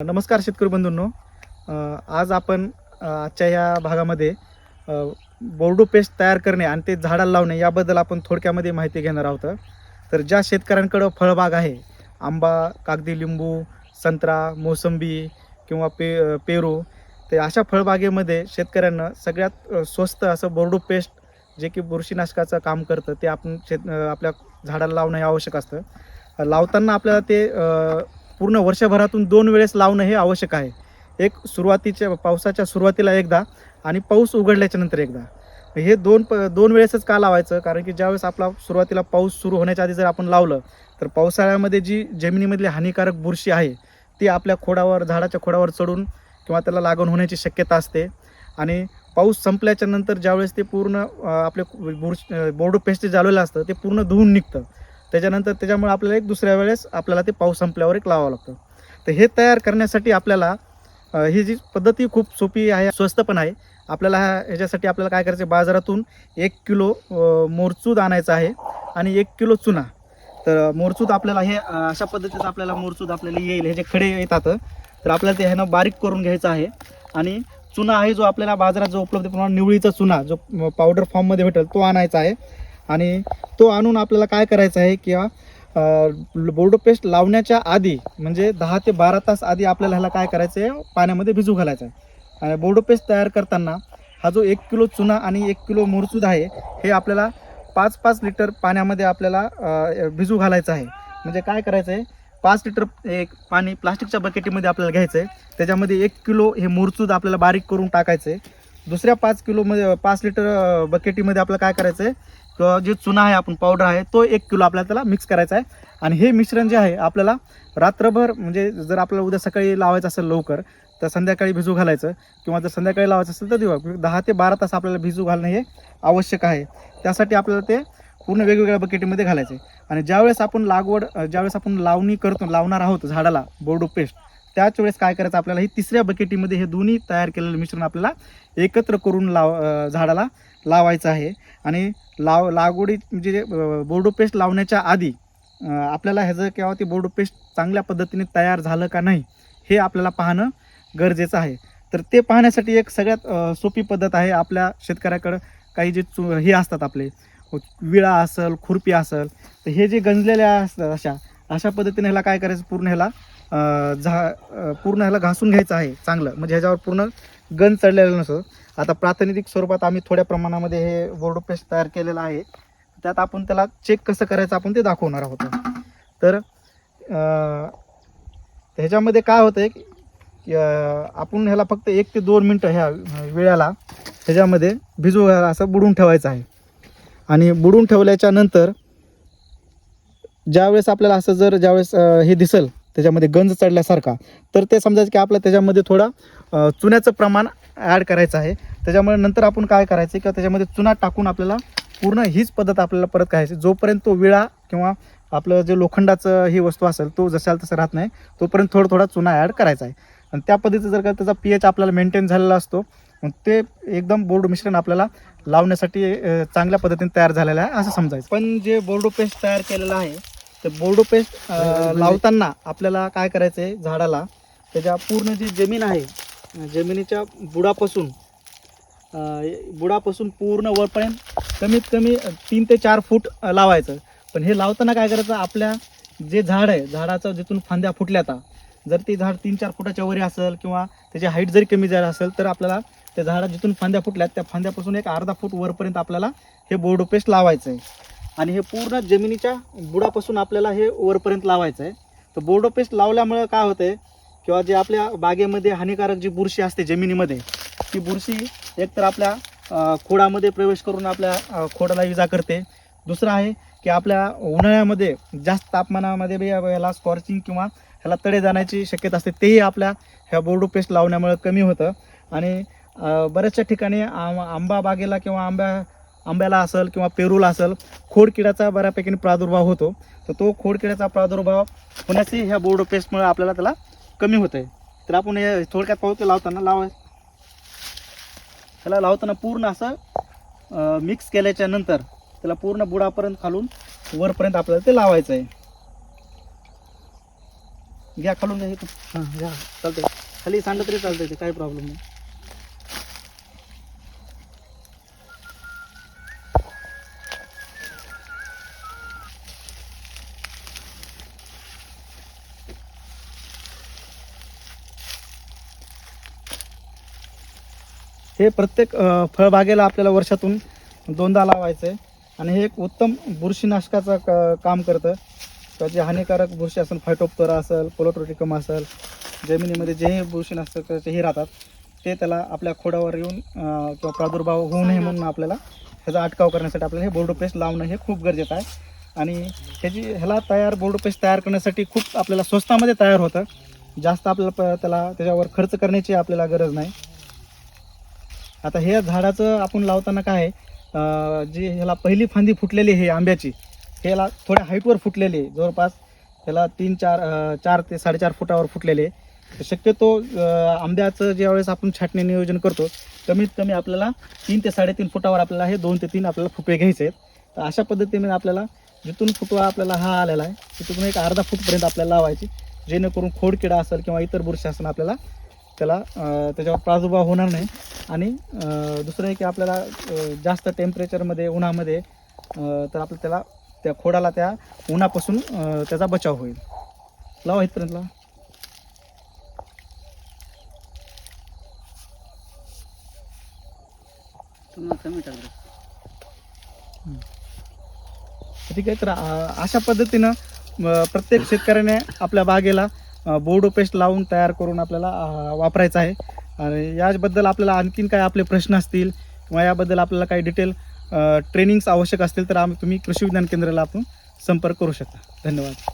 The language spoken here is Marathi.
नमस्कार शेतकरी बंधूंनो. आज आपण आजच्या या भागामध्ये बोर्डो पेस्ट तयार करणे आणि ते झाडाला लावणे याबद्दल आपण थोडक्यामध्ये माहिती घेणार आहोत. तर ज्या शेतकऱ्यांकडं फळबाग आहे आंबा कागदी लिंबू संत्रा मोसंबी किंवा पे पेरू ते अशा फळबागेमध्ये शेतकऱ्यांना सगळ्यात स्वस्त असं बोर्डो पेस्ट जे की बुरशीनाशकाचं काम करतं ते आपण शेत आपल्या झाडाला लावणं हे आवश्यक असतं. लावताना आपल्याला ते पूर्ण वर्षभरातून दोन वेळेस लावणं हे आवश्यक आहे. एक सुरुवातीच्या पावसाच्या सुरुवातीला एकदा आणि पाऊस उघडल्याच्या नंतर एकदा. हे दोन प दोन वेळेसच का लावायचं? कारण की ज्यावेळेस आपला सुरुवातीला पाऊस सुरू होण्याच्या आधी जर आपण लावलं तर पावसाळ्यामध्ये जी जमिनीमधली हानिकारक बुरशी आहे ती आपल्या खोडावर झाडाच्या खोडावर चढून किंवा त्याला लागण होण्याची शक्यता असते. आणि पाऊस संपल्याच्या नंतर ज्यावेळेस ते पूर्ण आपले बुरश बोर्डो पेस्ट जे झालेलं असतं ते पूर्ण धुवून निघतं. त्याच्यानंतर त्याच्यामुळे आपल्याला एक दुसऱ्या वेळेस आपल्याला ते पाऊस संपल्यावर एक लावावं लागतं. तर हे तयार करण्यासाठी आपल्याला ही जी पद्धती खूप सोपी आहे स्वस्त पण आहे आपल्याला ह्या ह्याच्यासाठी आपल्याला काय करायचं आहे बाजारातून एक किलो मोरचूद आणायचं आहे आणि एक किलो चुना. तर मोरचूद आपल्याला हे अशा पद्धतीचं आपल्याला मोरचूद आपल्याला येईल हे जे खडे येतात तर आपल्याला ते ह्यानं बारीक करून घ्यायचं आहे. आणि चुना आहे जो आपल्याला बाजारात जो उपलब्ध प्रमाणात निवळीचा चुना जो पावडर फॉर्ममध्ये भेटेल तो आणायचा आहे. आणि तो आणून आपल्याला काय करायचं आहे किंवा बोर्डो पेस्ट लावण्याच्या आधी म्हणजे दहा ते बारा तास आधी आपल्याला ह्याला काय करायचं आहे पाण्यामध्ये भिजू घालायचं आहे आणि बोर्डो पेस्ट तयार करताना हा जो एक किलो चुना आणि एक किलो मोरचूद आहे हे आपल्याला पाच पाच लिटर पाण्यामध्ये आपल्याला भिजू घालायचं आहे. म्हणजे काय करायचं आहे पाच लिटर एक पाणी प्लास्टिकच्या बकेटीमध्ये आपल्याला घ्यायचं आहे त्याच्यामध्ये एक किलो हे मोरचूद आपल्याला बारीक करून टाकायचं आहे दुसऱ्या पाच किलोमध्ये पाच लिटर बकेटीमध्ये आपल्याला काय करायचं आहे जे चुना आहे आपण पावडर आहे तो एक किलो आपल्याला त्याला मिक्स करायचा आहे. आणि हे मिश्रण जे आहे आपल्याला रात्रभर म्हणजे जर आपल्याला उद्या सकाळी लावायचं असेल लवकर तर संध्याकाळी भिजू घालायचं. किंवा जर संध्याकाळी लावायचं असेल तर दिवा दहा ते बारा तास आपल्याला भिजू घालणं हे आवश्यक आहे. त्यासाठी आपल्याला ते पूर्ण वेगवेगळ्या बकेटीमध्ये घालायचे. आणि ज्यावेळेस आपण लागवड ज्यावेळेस आपण लावणी करतो लावणार आहोत झाडाला बोर्डो पेस्ट त्याच वेळेस काय करायचं आपल्याला ही तिसऱ्या बकेटीमध्ये हे दोन्ही तयार केलेलं मिश्रण आपल्याला एकत्र करून लाव झाडाला लावायचं आहे. आणि लाव लागवडी म्हणजे जे, बोर्डो पेस्ट लावण्याच्या आधी आपल्याला ह्याचं किंवा ते बोर्डो पेस्ट चांगल्या पद्धतीने तयार झालं का नाही हे आपल्याला पाहणं गरजेचं आहे. तर ते पाहण्यासाठी एक सगळ्यात सोपी पद्धत आहे आपल्या शेतकऱ्याकडं काही जे चु हे असतात आपले विळा असेल खुरपी असेल तर हे जे गंजलेल्या असतात अशा अशा पद्धतीने ह्याला काय करायचं? पूर्ण ह्याला झा पूर्ण ह्याला घासून घ्यायचं आहे चांगलं. म्हणजे ह्याच्यावर पूर्ण गंज चढलेलं नसतं. आता प्रातिनिधिक स्वरूपात आम्ही थोड्या प्रमाणामध्ये हे बोर्डो पेस्ट तयार केलेलं आहे. त्यात आपण त्याला चेक कसं करायचं आपण ते दाखवणार आहोत. तर ह्याच्यामध्ये काय होतं आहे की आपण ह्याला फक्त एक ते दोन मिनटं ह्या वेळाला ह्याच्यामध्ये भिजू असं बुडून ठेवायचं आहे. आणि बुडून ठेवल्याच्या नंतर ज्यावेळेस आपल्याला असं जर ज्यावेळेस हे दिसेल त्याच्यामध्ये गंज चढल्यासारखा. तर ते समजायचं की आपलं त्याच्यामध्ये थोडं चुन्याचं प्रमाण ॲड करायचं आहे. त्याच्यामुळे नंतर आपण काय करायचं किंवा त्याच्यामध्ये चुना टाकून आपल्याला पूर्ण हीच पद्धत आपल्याला परत करायची. जोपर्यंत तो विळा किंवा आपलं जे लोखंडाचं ही वस्तू असेल तो जशाला तसं राहत नाही तोपर्यंत थोडा थोडा चुना ॲड करायचा आहे. आणि त्या पद्धतीचं जर का त्याचा पी एच आपल्याला मेंटेन झालेला असतो ते एकदम बोर्ड मिश्रण आपल्याला लावण्यासाठी चांगल्या पद्धतीने तयार झालेलं आहे असं समजायचं. पण जे बोर्डो पेस्ट तयार केलेलं आहे तर बोर्डो पेस्ट लावताना आपल्याला काय करायचं आहे झाडाला त्याच्या पूर्ण जी जमीन आहे जमिनीच्या बुडापासून बुडापासून पूर्ण वरपर्यंत कमीत कमी तीन ते चार फूट लावायचं. पण हे लावताना काय करायचं आपल्या जे झाड आहे झाडाचं जिथून फांद्या फुटल्या आता जर ते झाड तीन चार फुटाच्या वरी असेल किंवा त्याची हाईट जरी कमी झाली असेल तर आपल्याला त्या झाडा जिथून फांद्या फुटल्यात त्या फांद्यापासून एक अर्धा फूट वरपर्यंत आपल्याला हे बोर्डो पेस्ट लावायचं आहे आणि हे पूर्ण जमिनीच्या बुडापासून आपल्याला हे वरपर्यंत लावायचं आहे. तर बोर्डो पेस्ट लावल्यामुळं काय होतं आहे किंवा जे आपल्या बागेमध्ये हानिकारक जी बुरशी असते जमिनीमध्ये ती बुरशी एकतर आपल्या खोडामध्ये प्रवेश करून आपल्या खोडाला इजा करते. दुसरं आहे की आपल्या उन्हाळ्यामध्ये जास्त तापमानामध्ये बी याला स्कॉर्चिंग किंवा ह्याला तडे जाण्याची शक्यता असते तेही आपल्या ह्या बोर्डो पेस्ट लावण्यामुळे कमी होतं. आणि बऱ्याचशा ठिकाणी आम आंबा बागेला किंवा आंब्या आंब्याला असेल किंवा पेरूला असेल खोडकिड्याचा बऱ्यापैकी प्रादुर्भाव होतो. तर तो खोडकिड्याचा प्रादुर्भाव होण्याची ह्या बोर्ड पेस्टमुळे आपल्याला त्याला कमी होतं आहे तर आपण हे थोडक्यात पाहतो लावताना लाव. त्याला लावताना पूर्ण असं मिक्स केल्याच्यानंतर त्याला पूर्ण बुडापर्यंत खालून वरपर्यंत आपल्याला ते लावायचं आहे घ्या खालून घ्या हां घ्या. चालतंय. खाली सांडलं तरी चालतंय ते काही प्रॉब्लेम नाही. हे प्रत्येक फळबागेला आपल्याला वर्षातून दोनदा लावायचं आहे आणि हे एक उत्तम बुरशीनाशकाचं क- काम करतं. किंवा जे हानिकारक बुरशी असेल फायटोप्तरा असेल पोलोट्रोटिकम असेल जमिनीमध्ये जे बुरशीनाशकाचे हे राहतात ते त्याला आपल्या खोडावर येऊन किंवा प्रादुर्भाव होऊ नये म्हणून आपल्याला ह्याचा अटकाव करण्यासाठी आपल्याला हे बोर्डो पेस्ट लावणं हे खूप गरजेचं आहे. आणि ह्याची ह्याला तयार बोर्डो पेस्ट तयार करण्यासाठी खूप आपल्याला स्वस्तामध्ये तयार होतं. जास्त आपल्याला प- त्याला त्याच्यावर खर्च करण्याची आपल्याला गरज नाही. आता हे झाडाचं आपण लावताना काय आहे जी ह्याला पहिली फांदी फुटलेली आहे आंब्याची ह्याला थोड्या हाईटवर फुटलेली आहे. जवळपास ह्याला तीन चार चार ते साडेचार फुटावर फुटलेले आहे. शक्यतो आंब्याचं ज्यावेळेस आपण छाटणी नियोजन करतो कमीत कमी आपल्याला तीन ते साडेतीन फुटावर आपल्याला हे दोन ते तीन आपल्याला फुटवे घ्यायचे आहेत. तर अशा पद्धतीने आपल्याला जिथून फुटवा आपल्याला हा आलेला आहे तिथून एक अर्धा फूटपर्यंत आपल्याला लावायची जेणेकरून खोडकिडा असेल किंवा इतर बुरशी असेल आपल्याला त्याला त्याच्यावर प्रादुर्भाव होणार नाही. आणि दुसरं आहे की आपल्याला जास्त टेम्परेचरमध्ये उन्हामध्ये तर आपलं त्याला त्या खोडाला त्या उन्हापासून त्याचा बचाव होईल. लावा इथपर्यंत लावा. ठीक आहे तर अशा पद्धतीनं प्रत्येक शेतकऱ्याने आपल्या बागेला बोर्डो पेस्ट लावून तयार करून आपल्याला वापरायचं आहे. आणि याबद्दल आपल्याला आणखीन काय आपले प्रश्न असतील किंवा याबद्दल आपल्याला काही डिटेल ट्रेनिंग्स आवश्यक असतील तर आम्ही तुम्ही कृषी विज्ञान केंद्राला आपण संपर्क करू शकता. धन्यवाद.